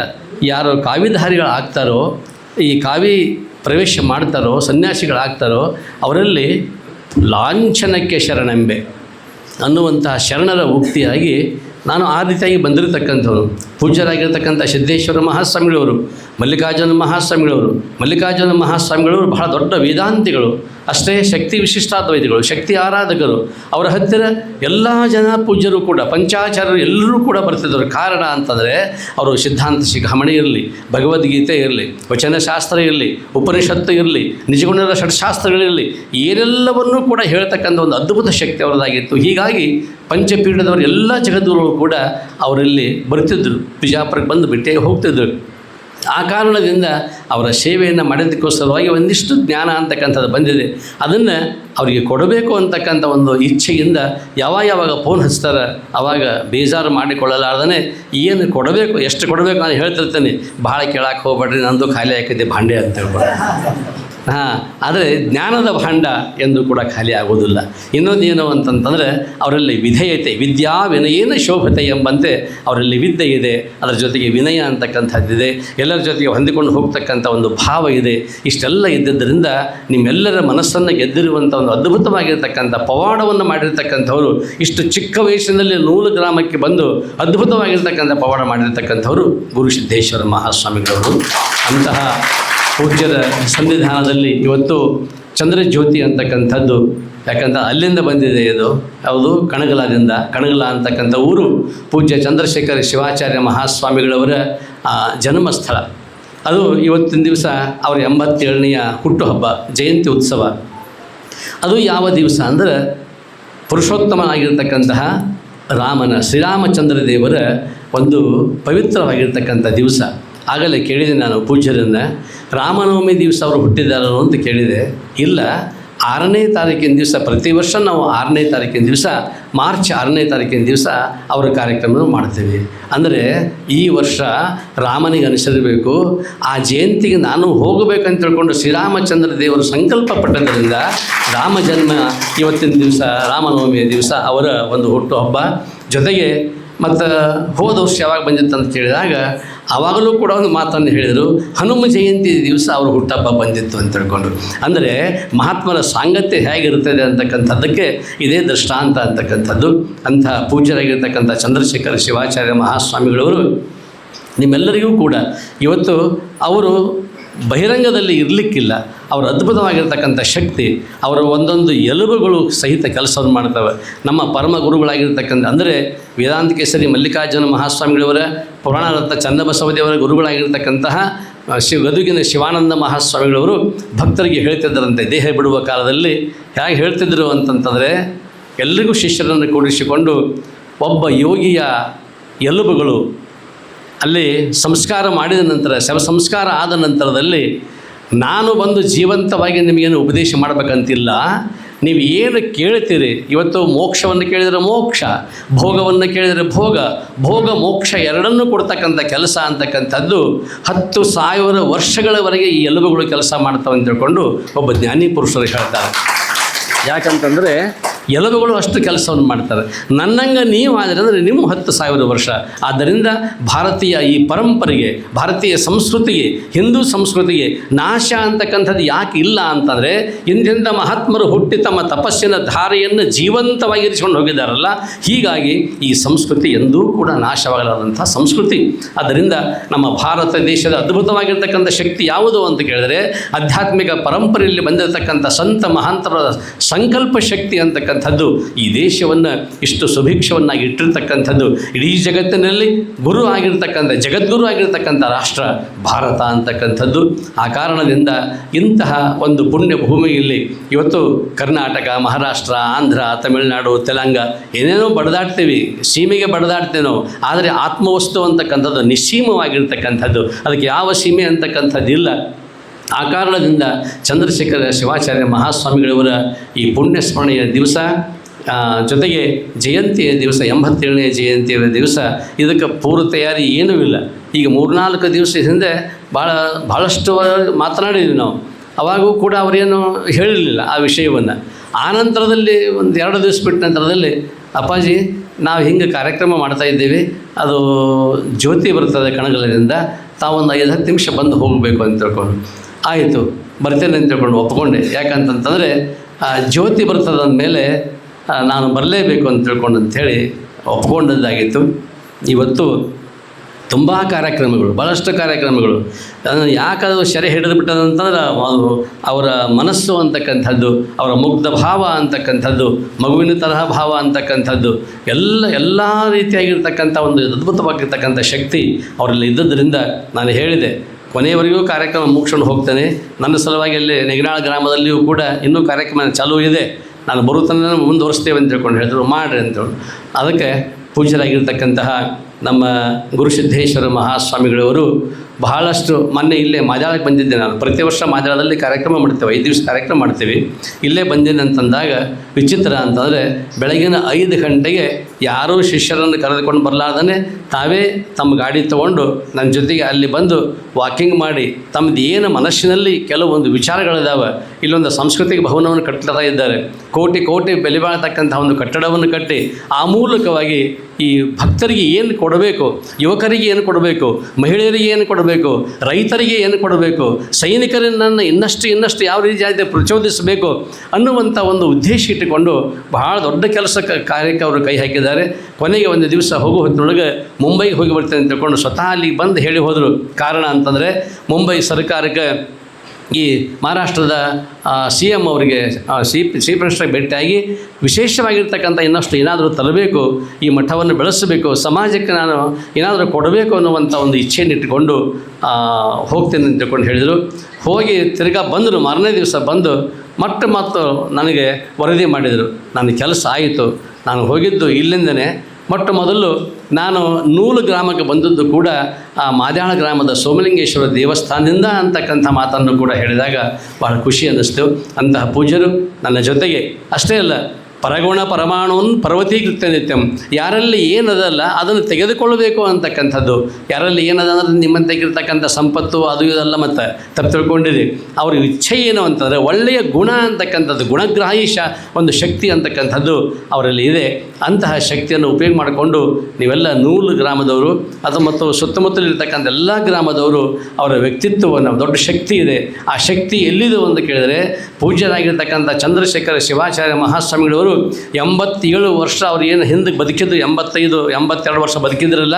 ಯಾರು ಕಾವಿಧಾರಿಗಳಾಗ್ತಾರೋ, ಈ ಕಾವಿ ಪ್ರವೇಶ ಮಾಡ್ತಾರೋ, ಸನ್ಯಾಸಿಗಳಾಗ್ತಾರೋ, ಅವರಲ್ಲಿ ಲಾಂಛನಕ್ಕೆ ಶರಣೆಂಬೆ ಅನ್ನುವಂತಹ ಶರಣರ ಉಕ್ತಿಯಾಗಿ ನಾನು ಆ ರೀತಿಯಾಗಿ ಬಂದಿರತಕ್ಕಂಥವ್ರು ಪೂಜ್ಯರಾಗಿರ್ತಕ್ಕಂಥ ಸಿದ್ದೇಶ್ವರ ಮಹಾಸ್ವಾಮಿಗಳವರು ಮಲ್ಲಿಕಾರ್ಜುನ ಮಹಾಸ್ವಾಮಿಗಳವರು ಮಲ್ಲಿಕಾರ್ಜುನ ಮಹಾಸ್ವಾಮಿಗಳವರು ಬಹಳ ದೊಡ್ಡ ವೇದಾಂತಿಗಳು. ಅಷ್ಟೇ ಶಕ್ತಿ ವಿಶಿಷ್ಟಾದ್ವೈತಿಗಳು, ಶಕ್ತಿ ಆರಾಧಕರು. ಅವರ ಹತ್ತಿರ ಎಲ್ಲ ಜನ ಪೂಜ್ಯರು ಕೂಡ, ಪಂಚಾಚಾರ್ಯರು ಎಲ್ಲರೂ ಕೂಡ ಬರ್ತಿದ್ದರು. ಕಾರಣ ಅಂತಂದರೆ ಅವರು ಸಿದ್ಧಾಂತ ಶಿಖಾಮಣಿ ಇರಲಿ, ಭಗವದ್ಗೀತೆ ಇರಲಿ, ವಚನಶಾಸ್ತ್ರ ಇರಲಿ, ಉಪನಿಷತ್ತು ಇರಲಿ, ನಿಜಗುಣದ ಷಡ್ಶಾಸ್ತ್ರಗಳಿರಲಿ ಏನೆಲ್ಲವನ್ನೂ ಕೂಡ ಹೇಳ್ತಕ್ಕಂಥ ಒಂದು ಅದ್ಭುತ ಶಕ್ತಿ ಅವರದಾಗಿತ್ತು. ಹೀಗಾಗಿ ಪಂಚಪೀಠದವರು ಎಲ್ಲ ಜಗದ್ಗುರುಗಳು ಕೂಡ ಅವರಲ್ಲಿ ಬರ್ತಿದ್ದರು ಬಿಜಾಪುರಕ್ಕೆ ಬಂದು ಬಿಟ್ಟೇ ಹೋಗ್ತಿದ್ದರು ಆ ಕಾರಣದಿಂದ ಅವರ ಸೇವೆಯನ್ನು ಮಾಡೋದಕ್ಕೋಸ್ಕರವಾಗಿ ಒಂದಿಷ್ಟು ಜ್ಞಾನ ಅಂತಕ್ಕಂಥದ್ದು ಬಂದಿದೆ. ಅದನ್ನು ಅವರಿಗೆ ಕೊಡಬೇಕು ಅಂತಕ್ಕಂಥ ಒಂದು ಇಚ್ಛೆಯಿಂದ ಯಾವಾಗ ಯಾವಾಗ ಫೋನ್ ಹಚ್ತಾರೆ ಆವಾಗ ಬೇಜಾರು ಮಾಡಿಕೊಳ್ಳಲಾರ್ದೇ ಏನು ಕೊಡಬೇಕು, ಎಷ್ಟು ಕೊಡಬೇಕು ನಾನು ಹೇಳ್ತಿರ್ತೇನೆ. ಭಾಳ ಕೇಳಕ್ಕೆ ಹೋಗ್ಬೇಡ್ರಿ, ನಂದು ಖಾಲಿ ಹಾಕಿದ್ದೆ ಭಾಂಡೆ ಅಂತ ಹೇಳ್ಬೋದು. ಹಾಂ, ಆದರೆ ಜ್ಞಾನದ ಭಾಂಡ ಎಂದು ಕೂಡ ಖಾಲಿ ಆಗೋದಿಲ್ಲ. ಇನ್ನೊಂದೇನು ಅಂತಂತಂದರೆ, ಅವರಲ್ಲಿ ವಿಧೇಯತೆ, ವಿದ್ಯಾ ವಿನಯೇನ ಶೋಭತೆ ಎಂಬಂತೆ ಅವರಲ್ಲಿ ವಿದ್ಯೆ ಇದೆ, ಅದರ ಜೊತೆಗೆ ವಿನಯ ಅಂತಕ್ಕಂಥದ್ದಿದೆ ಎಲ್ಲರ ಜೊತೆಗೆ ಹೊಂದಿಕೊಂಡು ಹೋಗ್ತಕ್ಕಂಥ ಒಂದು ಭಾವ ಇದೆ. ಇಷ್ಟೆಲ್ಲ ಇದ್ದಿದ್ದರಿಂದ ನಿಮ್ಮೆಲ್ಲರ ಮನಸ್ಸನ್ನು ಗೆದ್ದಿರುವಂಥ ಒಂದು ಅದ್ಭುತವಾಗಿರ್ತಕ್ಕಂಥ ಪವಾಡವನ್ನು ಮಾಡಿರ್ತಕ್ಕಂಥವರು, ಇಷ್ಟು ಚಿಕ್ಕ ವಯಸ್ಸಿನಲ್ಲಿ ನೂಲು ಗ್ರಾಮಕ್ಕೆ ಬಂದು ಅದ್ಭುತವಾಗಿರ್ತಕ್ಕಂಥ ಪವಾಡ ಮಾಡಿರ್ತಕ್ಕಂಥವರು ಗುರು ಸಿದ್ದೇಶ್ವರ ಮಹಾಸ್ವಾಮಿಗಳವರು. ಅಂತಹ ಪೂಜ್ಯರ ಸನ್ನಿಧಾನದಲ್ಲಿ ಇವತ್ತು ಚಂದ್ರಜ್ಯೋತಿ ಅಂತಕ್ಕಂಥದ್ದು. ಯಾಕಂತ ಅಲ್ಲಿಂದ ಬಂದಿದೆ ಇದು. ಯಾವುದು ಕಣಗಲದಿಂದ. ಕಣಗಲ ಅಂತಕ್ಕಂಥ ಊರು ಪೂಜ್ಯ ಚಂದ್ರಶೇಖರ ಶಿವಾಚಾರ್ಯ ಮಹಾಸ್ವಾಮಿಗಳವರ ಜನ್ಮಸ್ಥಳ. ಅದು ಇವತ್ತಿನ ದಿವಸ ಅವರ ಎಂಬತ್ತೇಳನೆಯ ಹುಟ್ಟುಹಬ್ಬ, ಜಯಂತಿ ಉತ್ಸವ. ಅದು ಯಾವ ದಿವಸ ಅಂದರೆ ಪುರುಷೋತ್ತಮನಾಗಿರ್ತಕ್ಕಂತಹ ರಾಮನ ಶ್ರೀರಾಮಚಂದ್ರ ದೇವರ ಒಂದು ಪವಿತ್ರವಾಗಿರ್ತಕ್ಕಂಥ ದಿವಸ. ಆಗಲೇ ಕೇಳಿದೆ ನಾನು ಪೂಜ್ಯರನ್ನು ರಾಮನವಮಿ ದಿವಸ ಅವರು ಹುಟ್ಟಿದಾರೋ ಅಂತ ಕೇಳಿದೆ. ಇಲ್ಲ, ಆರನೇ ತಾರೀಕಿನ ದಿವಸ, ಪ್ರತಿ ವರ್ಷ ನಾವು ಆರನೇ ತಾರೀಕಿನ ದಿವಸ, ಮಾರ್ಚ್ ಆರನೇ ತಾರೀಕಿನ ದಿವಸ ಅವರ ಕಾರ್ಯಕ್ರಮ ಮಾಡ್ತೀವಿ. ಅಂದರೆ ಈ ವರ್ಷ ರಾಮನಿಗೆ ಅನುಸರಿಸಬೇಕು ಆ ಜಯಂತಿಗೆ ನಾನು ಹೋಗಬೇಕಂತ ತಿಳ್ಕೊಂಡು ಶ್ರೀರಾಮಚಂದ್ರ ದೇವರು ಸಂಕಲ್ಪ ಪಟ್ಟದ್ದರಿಂದ ರಾಮ ಜನ್ಮ, ಇವತ್ತಿನ ದಿವಸ, ರಾಮನವಮಿಯ ದಿವಸ ಅವರ ಒಂದು ಹುಟ್ಟುಹಬ್ಬ ಜೊತೆಗೆ ಮತ್ತು ಹೋದ ವರ್ಷ ಯಾವಾಗ ಬಂದಿತ್ತು ಅಂತ ಕೇಳಿದಾಗ ಆವಾಗಲೂ ಕೂಡ ಒಂದು ಮಾತನ್ನು ಹೇಳಿದರು, ಹನುಮ ಜಯಂತಿ ದಿವಸ ಅವರು ಹುಟ್ಟಹಬ್ಬ ಬಂದಿತ್ತು ಅಂತ ಹೇಳ್ಕೊಂಡ್ರು ಅಂದರೆ ಮಹಾತ್ಮರ ಸಾಂಗತ್ಯ ಹೇಗಿರುತ್ತದೆ ಅಂತಕ್ಕಂಥದ್ದಕ್ಕೆ ಇದೇ ದೃಷ್ಟಾಂತ ಅಂತಕ್ಕಂಥದ್ದು. ಅಂಥ ಪೂಜ್ಯರಾಗಿರ್ತಕ್ಕಂಥ ಚಂದ್ರಶೇಖರ ಶಿವಾಚಾರ್ಯ ಮಹಾಸ್ವಾಮಿಗಳವರು ನಿಮ್ಮೆಲ್ಲರಿಗೂ ಕೂಡ ಇವತ್ತು ಅವರು ಬಹಿರಂಗದಲ್ಲಿ ಇರಲಿಕ್ಕಿಲ್ಲ. ಅವರ ಅದ್ಭುತವಾಗಿರ್ತಕ್ಕಂಥ ಶಕ್ತಿ, ಅವರ ಒಂದೊಂದು ಎಲುಬುಗಳು ಸಹಿತ ಕೆಲಸವನ್ನು ಮಾಡ್ತವೆ. ನಮ್ಮ ಪರಮ ಗುರುಗಳಾಗಿರ್ತಕ್ಕಂಥ, ಅಂದರೆ ವೇದಾಂತ ಕೇಸರಿ ಮಲ್ಲಿಕಾರ್ಜುನ ಮಹಾಸ್ವಾಮಿಗಳವರ, ಪುರಾಣರತ್ನ ಚನ್ನಬಸವದೇವರ ಗುರುಗಳಾಗಿರ್ತಕ್ಕಂತಹ ಶಿವ ಗದುಗಿನ ಶಿವಾನಂದ ಮಹಾಸ್ವಾಮಿಗಳವರು ಭಕ್ತರಿಗೆ ಹೇಳ್ತಿದ್ದರಂತೆ, ದೇಹ ಬಿಡುವ ಕಾಲದಲ್ಲಿ. ಹೇಗೆ ಹೇಳ್ತಿದ್ದರು ಅಂತಂತಂದರೆ ಎಲ್ಲರಿಗೂ ಶಿಷ್ಯರನ್ನು ಕೂಡಿಸಿಕೊಂಡು ಒಬ್ಬ ಯೋಗಿಯ ಎಲುಬುಗಳು ಅಲ್ಲಿ ಸಂಸ್ಕಾರ ಮಾಡಿದ ನಂತರ, ಶವ ಸಂಸ್ಕಾರ ಆದ ನಂತರದಲ್ಲಿ ನಾನು ಬಂದು ಜೀವಂತವಾಗಿ ನಿಮಗೇನು ಉಪದೇಶ ಮಾಡಬೇಕಂತಿಲ್ಲ. ನೀವು ಏನು ಕೇಳ್ತೀರಿ? ಇವತ್ತು ಮೋಕ್ಷವನ್ನು ಕೇಳಿದರೆ ಮೋಕ್ಷ, ಭೋಗವನ್ನು ಕೇಳಿದರೆ ಭೋಗ ಭೋಗ, ಮೋಕ್ಷ ಎರಡನ್ನೂ ಕೊಡ್ತಕ್ಕಂಥ ಕೆಲಸ ಅಂತಕ್ಕಂಥದ್ದು ಹತ್ತು ಸಾವಿರ ವರ್ಷಗಳವರೆಗೆ ಈ ಎಲುಬುಗಳು ಕೆಲಸ ಮಾಡ್ತಾವೆ ಅಂತ ತಿಳ್ಕೊಂಡು ಒಬ್ಬ ಜ್ಞಾನಿ ಪುರುಷರು ಹೇಳ್ತಾರೆ. ಯಾಕಂತಂದರೆ ಎಲುಬುಗಳು ಅಷ್ಟು ಕೆಲಸವನ್ನು ಮಾಡ್ತಾರೆ. ನನ್ನಂಗೆ ನೀವು ಆದರೆ ಅಂದರೆ ನಿಮ್ಮ ಹತ್ತು ಸಾವಿರ ವರ್ಷ. ಆದ್ದರಿಂದ ಭಾರತೀಯ ಈ ಪರಂಪರೆಗೆ, ಭಾರತೀಯ ಸಂಸ್ಕೃತಿಗೆ, ಹಿಂದೂ ಸಂಸ್ಕೃತಿಗೆ ನಾಶ ಅಂತಕ್ಕಂಥದ್ದು ಯಾಕೆ ಇಲ್ಲ ಅಂತಂದರೆ ಇಂದಿಂದ ಮಹಾತ್ಮರು ಹುಟ್ಟಿ ತಮ್ಮ ತಪಸ್ಸಿನ ಧಾರೆಯನ್ನು ಜೀವಂತವಾಗಿ ಇರಿಸಿಕೊಂಡು ಹೋಗಿದ್ದಾರಲ್ಲ, ಹೀಗಾಗಿ ಈ ಸಂಸ್ಕೃತಿ ಎಂದೂ ಕೂಡ ನಾಶವಾಗಲಾದಂಥ ಸಂಸ್ಕೃತಿ. ಆದ್ದರಿಂದ ನಮ್ಮ ಭಾರತ ದೇಶದ ಅದ್ಭುತವಾಗಿರ್ತಕ್ಕಂಥ ಶಕ್ತಿ ಯಾವುದು ಅಂತ ಕೇಳಿದರೆ, ಆಧ್ಯಾತ್ಮಿಕ ಪರಂಪರೆಯಲ್ಲಿ ಬಂದಿರತಕ್ಕಂಥ ಸಂತ ಮಹಾಂತರ ಸಂಕಲ್ಪ ಶಕ್ತಿ ಅಂತಕ್ಕಂಥದ್ದು ಈ ದೇಶವನ್ನು ಇಷ್ಟು ಸುಭಿಕ್ಷವನ್ನಾಗಿ ಇಟ್ಟಿರ್ತಕ್ಕಂಥದ್ದು, ಇಡೀ ಜಗತ್ತಿನಲ್ಲಿ ಗುರು ಆಗಿರ್ತಕ್ಕಂಥ, ಜಗದ್ಗುರು ಆಗಿರ್ತಕ್ಕಂಥ ರಾಷ್ಟ್ರ ಭಾರತ ಅಂತಕ್ಕಂಥದ್ದು. ಆ ಕಾರಣದಿಂದ ಇಂತಹ ಒಂದು ಪುಣ್ಯ ಭೂಮಿಯಲ್ಲಿ ಇವತ್ತು ಕರ್ನಾಟಕ, ಮಹಾರಾಷ್ಟ್ರ, ಆಂಧ್ರ, ತಮಿಳುನಾಡು, ತೆಲಂಗ ಏನೇನೋ ಬಡದಾಡ್ತೀವಿ, ಸೀಮೆಗೆ ಬಡದಾಡ್ತೇವೆ ನಾವು ಆದರೆ ಆತ್ಮವಸ್ತು ಅಂತಕ್ಕಂಥದ್ದು ನಿಸ್ಸೀಮವಾಗಿರ್ತಕ್ಕಂಥದ್ದು. ಅದಕ್ಕೆ ಯಾವ ಸೀಮೆ ಅಂತಕ್ಕಂಥದ್ದಿಲ್ಲ. ಆ ಕಾರಣದಿಂದ ಚಂದ್ರಶೇಖರ ಶಿವಾಚಾರ್ಯ ಮಹಾಸ್ವಾಮಿಗಳವರ ಈ ಪುಣ್ಯ ಸ್ಮರಣೆಯ ದಿವಸ ಜೊತೆಗೆ ಜಯಂತಿಯ ದಿವಸ, ಎಂಬತ್ತೇಳನೇ ಜಯಂತಿಯ ದಿವಸ, ಇದಕ್ಕೆ ಪೂರ್ವ ತಯಾರಿ ಏನೂ ಇಲ್ಲ. ಈಗ ಮೂರ್ನಾಲ್ಕು ದಿವಸ ಹಿಂದೆ ಭಾಳ ಭಾಳಷ್ಟು ಮಾತನಾಡಿದ್ವಿ ನಾವು. ಅವಾಗೂ ಕೂಡ ಅವರೇನು ಹೇಳಿರಲಿಲ್ಲ ಆ ವಿಷಯವನ್ನು. ಆನಂತರದಲ್ಲಿ ಒಂದು ಎರಡು ದಿವಸ ಬಿಟ್ಟ ನಂತರದಲ್ಲಿ, ಅಪ್ಪಾಜಿ, ನಾವು ಹಿಂಗೆ ಕಾರ್ಯಕ್ರಮ ಮಾಡ್ತಾ ಇದ್ದೀವಿ. ಅದು ಜ್ಯೋತಿ ಬರ್ತದೆ ಕಣಗಲದಿಂದ ತಾವೊಂದು ಐದು ಹತ್ತು ನಿಮಿಷ ಬಂದು ಹೋಗಬೇಕು ಅಂತ ತಿಳ್ಕೊಂಡು. ಆಯಿತು, ಬರ್ತೇನೆ ಅಂತ ಹೇಳ್ಕೊಂಡು ಒಪ್ಕೊಂಡೆ. ಯಾಕಂತಂತಂದರೆ, ಆ, ಜ್ಯೋತಿ ಅಂದಮೇಲೆ ನಾನು ಬರಲೇಬೇಕು ಅಂತ ತಿಳ್ಕೊಂಡು ಅಂಥೇಳಿ ಒಪ್ಕೊಂಡದ್ದಾಗಿತ್ತು. ಇವತ್ತು ತುಂಬ ಕಾರ್ಯಕ್ರಮಗಳು ಭಾಳಷ್ಟು ಕಾರ್ಯಕ್ರಮಗಳು. ಅದನ್ನು ಸೆರೆ ಹಿಡಿದು ಬಿಟ್ಟದಂತಂದ್ರೆ ಅವರ ಮನಸ್ಸು ಅಂತಕ್ಕಂಥದ್ದು, ಅವರ ಮುಗ್ಧ ಭಾವ ಅಂತಕ್ಕಂಥದ್ದು, ಮಗುವಿನ ತರಹ ಭಾವ ಅಂತಕ್ಕಂಥದ್ದು, ಎಲ್ಲ ಎಲ್ಲ ರೀತಿಯಾಗಿರ್ತಕ್ಕಂಥ ಒಂದು ಅದ್ಭುತವಾಗಿರ್ತಕ್ಕಂಥ ಶಕ್ತಿ ಅವರಲ್ಲಿ ಇದ್ದದ್ರಿಂದ ನಾನು ಹೇಳಿದೆ. ಕೊನೆಯವರೆಗೂ ಕಾರ್ಯಕ್ರಮ ಮುಗಿಸ್ಕೊಂಡು ಹೋಗ್ತೇನೆ. ನನ್ನ ಸಲುವಾಗಿ ಅಲ್ಲಿ ನೆಗ್ರಾಳ ಗ್ರಾಮದಲ್ಲಿಯೂ ಕೂಡ ಇನ್ನೂ ಕಾರ್ಯಕ್ರಮ ಚಾಲೂ ಇದೆ. ನಾನು ಬರುತ್ತನ ಮುಂದುವರಿಸ್ತೇವೆ ಅಂತ ತಿಳ್ಕೊಂಡು ಹೇಳಿದ್ರು. ಮಾಡ್ರಿ ಅಂತೇಳಿ ಅದಕ್ಕೆ ಪೂಜ್ಯರಾಗಿರ್ತಕ್ಕಂತಹ ನಮ್ಮ ಗುರುಸಿದ್ದೇಶ್ವರ ಮಹಾಸ್ವಾಮಿಗಳವರು ಬಹಳಷ್ಟು ಮೊನ್ನೆ ಇಲ್ಲೇ ಮಾಜಾಳಕ್ಕೆ ಬಂದಿದ್ದೆ ನಾನು. ಪ್ರತಿ ವರ್ಷ ಮಾಜಾಳದಲ್ಲಿ ಕಾರ್ಯಕ್ರಮ ಮಾಡ್ತೇವೆ. ಐದು ದಿವಸ ಕಾರ್ಯಕ್ರಮ ಮಾಡ್ತೀವಿ. ಇಲ್ಲೇ ಬಂದಿದ್ದೆ ಅಂತಂದಾಗ ವಿಚಿತ್ರ ಅಂತಂದರೆ ಬೆಳಗಿನ ಐದು ಗಂಟೆಗೆ ಯಾರೂ ಶಿಷ್ಯರನ್ನು ಕರೆದುಕೊಂಡು ಬರಲಾರ್ದೇ ತಾವೇ ತಮ್ಮ ಗಾಡಿ ತೊಗೊಂಡು ನನ್ನ ಜೊತೆಗೆ ಅಲ್ಲಿ ಬಂದು ವಾಕಿಂಗ್ ಮಾಡಿ. ತಮ್ಮದು ಏನು ಮನಸ್ಸಿನಲ್ಲಿ ಕೆಲವೊಂದು ವಿಚಾರಗಳಿದ್ದಾವೆ ಇಲ್ಲೊಂದು ಸಾಂಸ್ಕೃತಿಕ ಭವನವನ್ನು ಕಟ್ತಾ ಇದ್ದಾರೆ. ಕೋಟಿ ಕೋಟಿ ಬೆಲೆ ಬಾಳತಕ್ಕಂಥ ಒಂದು ಕಟ್ಟಡವನ್ನು ಕಟ್ಟಿ ಆ ಮೂಲಕವಾಗಿ ಈ ಭಕ್ತರಿಗೆ ಏನು ಕೊಡಬೇಕು, ಯುವಕರಿಗೆ ಏನು ಕೊಡಬೇಕು, ಮಹಿಳೆಯರಿಗೆ ಏನು ಕೊಡಬೇಕು ರೈತರಿಗೆ ಏನು ಕೊಡಬೇಕು ಸೈನಿಕರನ್ನು ಇನ್ನಷ್ಟು ಇನ್ನಷ್ಟು ಯಾವ ರೀತಿಯಾಗಿ ಪ್ರಚೋದಿಸಬೇಕು ಅನ್ನುವಂಥ ಒಂದು ಉದ್ದೇಶ ಇಟ್ಟುಕೊಂಡು ಬಹಳ ದೊಡ್ಡ ಕೆಲಸ ಕಾರ್ಯಕ್ಕೆ ಅವರು ಕೈ ಹಾಕಿದ್ದಾರೆ. ಕೊನೆಗೆ ಒಂದು ದಿವಸ ಹೋಗೋ ಹೊತ್ತಿನೊಳಗೆ ಮುಂಬೈಗೆ ಹೋಗಿ ಬರ್ತೇನೆ ಅಂತ ತಿಳ್ಕೊಂಡು ಸ್ವತಃ ಅಲ್ಲಿಗೆ ಬಂದು ಹೇಳಿ ಹೋದರು. ಕಾರಣ ಅಂತಂದರೆ ಮುಂಬೈ ಸರ್ಕಾರಕ್ಕೆ ಈ ಮಹಾರಾಷ್ಟ್ರದ ಸಿ ಎಂ ಅವರಿಗೆ ಸಿ ಚೀಫ್ ಮಿನಿಸ್ಟರ್ ಭೇಟಿಯಾಗಿ ವಿಶೇಷವಾಗಿರ್ತಕ್ಕಂಥ ಇನ್ನಷ್ಟು ಏನಾದರೂ ತರಬೇಕು, ಈ ಮಠವನ್ನು ಬೆಳೆಸಬೇಕು, ಸಮಾಜಕ್ಕೆ ನಾನು ಏನಾದರೂ ಕೊಡಬೇಕು ಅನ್ನುವಂಥ ಒಂದು ಇಚ್ಛೆಯನ್ನು ಇಟ್ಟುಕೊಂಡು ಹೋಗ್ತೇನೆ ಅಂತ ತಿಳ್ಕೊಂಡು ಹೇಳಿದರು. ಹೋಗಿ ತಿರ್ಗಾ ಬಂದರು, ಮಾರನೇ ದಿವಸ ಬಂದು ಮತ್ತೆ ಮತ್ತು ನನಗೆ ವರದಿ ಮಾಡಿದರು. ನನ್ನ ಕೆಲಸ ಆಯಿತು. ನಾನು ಹೋಗಿದ್ದು ಇಲ್ಲಿಂದನೇ ಮೊಟ್ಟ ಮೊದಲು ನಾನು ನೂಲು ಗ್ರಾಮಕ್ಕೆ ಬಂದದ್ದು ಕೂಡ ಆ ಮಾದ್ಯಾಳ ಗ್ರಾಮದ ಸೋಮಲಿಂಗೇಶ್ವರ ದೇವಸ್ಥಾನದಿಂದ ಅಂತಕ್ಕಂಥ ಮಾತನ್ನು ಕೂಡ ಹೇಳಿದಾಗ ಬಹಳ ಖುಷಿ ಅನ್ನಿಸ್ತು. ಅಂತಹ ಪೂಜ್ಯರು ನನ್ನ ಜೊತೆಗೆ. ಅಷ್ಟೇ ಅಲ್ಲ ಪರಗುಣ ಪರಮಾಣುವನ್ ಪರ್ವತೀಕೃತ್ಯ ನಿತ್ಯಂ. ಯಾರಲ್ಲಿ ಏನದಲ್ಲ ಅದನ್ನು ತೆಗೆದುಕೊಳ್ಳಬೇಕು ಅಂತಕ್ಕಂಥದ್ದು. ಯಾರಲ್ಲಿ ಏನದ ಅಂದ್ರೆ ನಿಮ್ಮಂತೆಗಿರ್ತಕ್ಕಂಥ ಸಂಪತ್ತು ಅದು ಇದೆಲ್ಲ ಮತ್ತು ತಪ್ಪು ತಿಳ್ಕೊಂಡಿರಿ. ಅವ್ರ ಇಚ್ಛೆ ಏನು ಅಂತಂದರೆ ಒಳ್ಳೆಯ ಗುಣ ಅಂತಕ್ಕಂಥದ್ದು ಗುಣಗ್ರಾಹಿ ಒಂದು ಶಕ್ತಿ ಅಂತಕ್ಕಂಥದ್ದು ಅವರಲ್ಲಿ ಇದೆ. ಅಂತಹ ಶಕ್ತಿಯನ್ನು ಉಪಯೋಗ ಮಾಡಿಕೊಂಡು ನೀವೆಲ್ಲ ನೂಲು ಗ್ರಾಮದವರು, ಅದು ಮತ್ತು ಸುತ್ತಮುತ್ತಲಿರ್ತಕ್ಕಂಥ ಎಲ್ಲ ಗ್ರಾಮದವರು ಅವರ ವ್ಯಕ್ತಿತ್ವವನ್ನು ದೊಡ್ಡ ಶಕ್ತಿ ಇದೆ. ಆ ಶಕ್ತಿ ಎಲ್ಲಿದು ಅಂತ ಕೇಳಿದರೆ ಪೂಜ್ಯರಾಗಿರ್ತಕ್ಕಂಥ ಚಂದ್ರಶೇಖರ ಶಿವಾಚಾರ್ಯ ಮಹಾಸ್ವಾಮಿಗಳವರು ಎಂಬತ್ತೇಳು ವರ್ಷ ಅವ್ರು ಏನು ಹಿಂದೆ ಬದುಕಿದ್ರು, ಎಂಬತ್ತೈದು, ಎಂಬತ್ತೆರಡು ವರ್ಷ ಬದುಕಿದ್ರಲ್ಲ,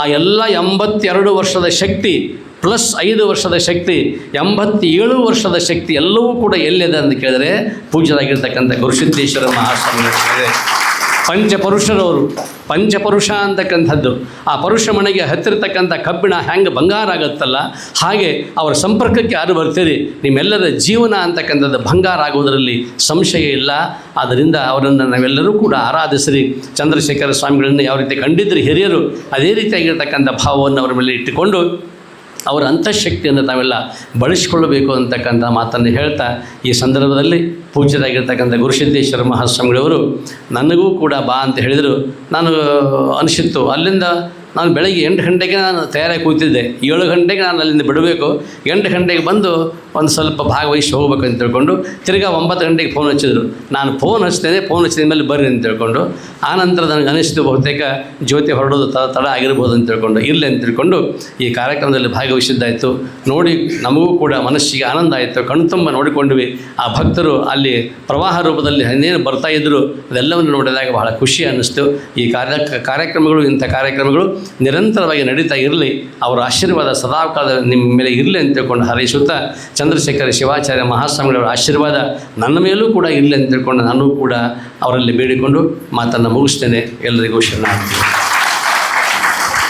ಆ ಎಲ್ಲ ಎಂಬತ್ತೆರಡು ವರ್ಷದ ಶಕ್ತಿ ಪ್ಲಸ್ ಐದು ವರ್ಷದ ಶಕ್ತಿ, ಎಂಬತ್ತೇಳು ವರ್ಷದ ಶಕ್ತಿ ಎಲ್ಲವೂ ಕೂಡ ಎಲ್ಲಿದೆ ಅಂತ ಕೇಳಿದರೆ ಪೂಜ್ಯರಾಗಿರ್ತಕ್ಕಂಥ ಗುರುಸಿದ್ದೇಶ್ವರ ಮಹಾಸ್ವಾಮಿಗಳಿದೆ ಪಂಚಪರುಷರವರು. ಪಂಚಪರುಷ ಅಂತಕ್ಕಂಥದ್ದು. ಆ ಪರುಷ ಮನೆಗೆ ಹತ್ತಿರತಕ್ಕಂಥ ಕಬ್ಬಿಣ ಹೆಂಗೆ ಬಂಗಾರ ಆಗುತ್ತಲ್ಲ? ಹಾಗೆ ಅವರ ಸಂಪರ್ಕಕ್ಕೆ ಯಾರು ಬರ್ತೀರಿ? ನಿಮ್ಮೆಲ್ಲರ ಜೀವನ ಅಂತಕ್ಕಂಥದ್ದು ಬಂಗಾರ ಆಗೋದರಲ್ಲಿ ಸಂಶಯ ಇಲ್ಲ. ಆದ್ದರಿಂದ ಅವರನ್ನು ನಾವೆಲ್ಲರೂ ಕೂಡ ಆರಾಧಿಸಿರಿ. ಚಂದ್ರಶೇಖರ ಸ್ವಾಮಿಗಳನ್ನು ಯಾವ ರೀತಿ ಕಂಡಿದ್ದರು ಹಿರಿಯರು, ಅದೇ ರೀತಿಯಾಗಿರ್ತಕ್ಕಂಥ ಭಾವವನ್ನು ಅವರ ಮೇಲೆ ಇಟ್ಟುಕೊಂಡು ಅವರ ಅಂತಃಶಕ್ತಿಯನ್ನು ತಾವೆಲ್ಲ ಬಳಸಿಕೊಳ್ಳಬೇಕು ಅಂತಕ್ಕಂಥ ಮಾತನ್ನು ಹೇಳ್ತಾ ಈ ಸಂದರ್ಭದಲ್ಲಿ ಪೂಜ್ಯರಾಗಿರ್ತಕ್ಕಂಥ ಗುರುಸಿದ್ದೇಶ್ವರ ಮಹಾಸ್ವಾಮಿಗಳವರು, ನನಗೂ ಕೂಡ ಬಾ ಅಂತ ಹೇಳಿದರು. ನಾನು ಅನಿಸಿತ್ತು. ಅಲ್ಲಿಂದ ನಾನು ಬೆಳಗ್ಗೆ ಎಂಟು ಗಂಟೆಗೆ ನಾನು ತಯಾರಾಗಿ ಕೂತಿದ್ದೆ. ಏಳು ಗಂಟೆಗೆ ನಾನು ಅಲ್ಲಿಂದ ಬಿಡಬೇಕು. ಎಂಟು ಗಂಟೆಗೆ ಬಂದು ಒಂದು ಸ್ವಲ್ಪ ಭಾಗವಹಿಸಿ ಹೋಗ್ಬೇಕು ಅಂತ ತಿಳ್ಕೊಂಡು ತಿರ್ಗಾ ಒಂಬತ್ತು ಗಂಟೆಗೆ ಫೋನ್ ಹಚ್ಚಿದ್ರು. ನಾನು ಫೋನ್ ಹಚ್ತೇನೆ ಫೋನ್ ಹಚ್ಚಿದ ಮೇಲೆ ಬರ್ರಿ ಅಂತ ತಿಳ್ಕೊಂಡು. ಆನಂತರ ನಂತರ ನನಗೆ ಅನಿಸಿತು ಬಹುತೇಕ ಜ್ಯೋತಿ ಹೊರಡೋದು ತ, ತಡ ಆಗಿರ್ಬೋದು ಅಂತ ತಿಳ್ಕೊಂಡು, ಇರಲಿ ಅಂತ ತಿಳ್ಕೊಂಡು ಈ ಕಾರ್ಯಕ್ರಮದಲ್ಲಿ ಭಾಗವಹಿಸಿದ್ದಾಯಿತು. ನೋಡಿ ನಮಗೂ ಕೂಡ ಮನಸ್ಸಿಗೆ ಆನಂದ ಆಯಿತು, ಕಣ್ತುಂಬ ನೋಡಿಕೊಂಡ್ವಿ. ಆ ಭಕ್ತರು ಅಲ್ಲಿ ಪ್ರವಾಹ ರೂಪದಲ್ಲಿ ಇನ್ನೇನು ಬರ್ತಾ ಇದ್ದರು ಅದೆಲ್ಲವನ್ನು ನೋಡಿದಾಗ ಬಹಳ ಖುಷಿ ಅನ್ನಿಸ್ತು. ಈ ಕಾರ್ಯ, ಕಾರ್ಯಕ್ರಮಗಳು, ಇಂಥ ಕಾರ್ಯಕ್ರಮಗಳು ನಿರಂತರವಾಗಿ ನಡೀತಾ ಇರಲಿ. ಅವರ ಆಶೀರ್ವಾದ ಸದಾಕಾಲ ನಿಮ್ಮ ಮೇಲೆ ಇರಲಿ ಅಂತ ತಿಳ್ಕೊಂಡು ಹಾರೈಸುತ್ತಾ ಚಂದ್ರಶೇಖರ ಶಿವಾಚಾರ್ಯ ಮಹಾಸ್ವಾಮಿಗಳವರ ಆಶೀರ್ವಾದ ನನ್ನ ಮೇಲೂ ಕೂಡ ಇರಲಿ ಅಂತ ತಿಳ್ಕೊಂಡು ನಾನು ಕೂಡ ಅವರಲ್ಲಿ ಬೇಡಿಕೊಂಡು ಮಾತನ್ನು ಮುಗಿಸ್ತೇನೆ. ಎಲ್ಲರಿಗೂ ಶರಣಾಗ್ತೀನಿ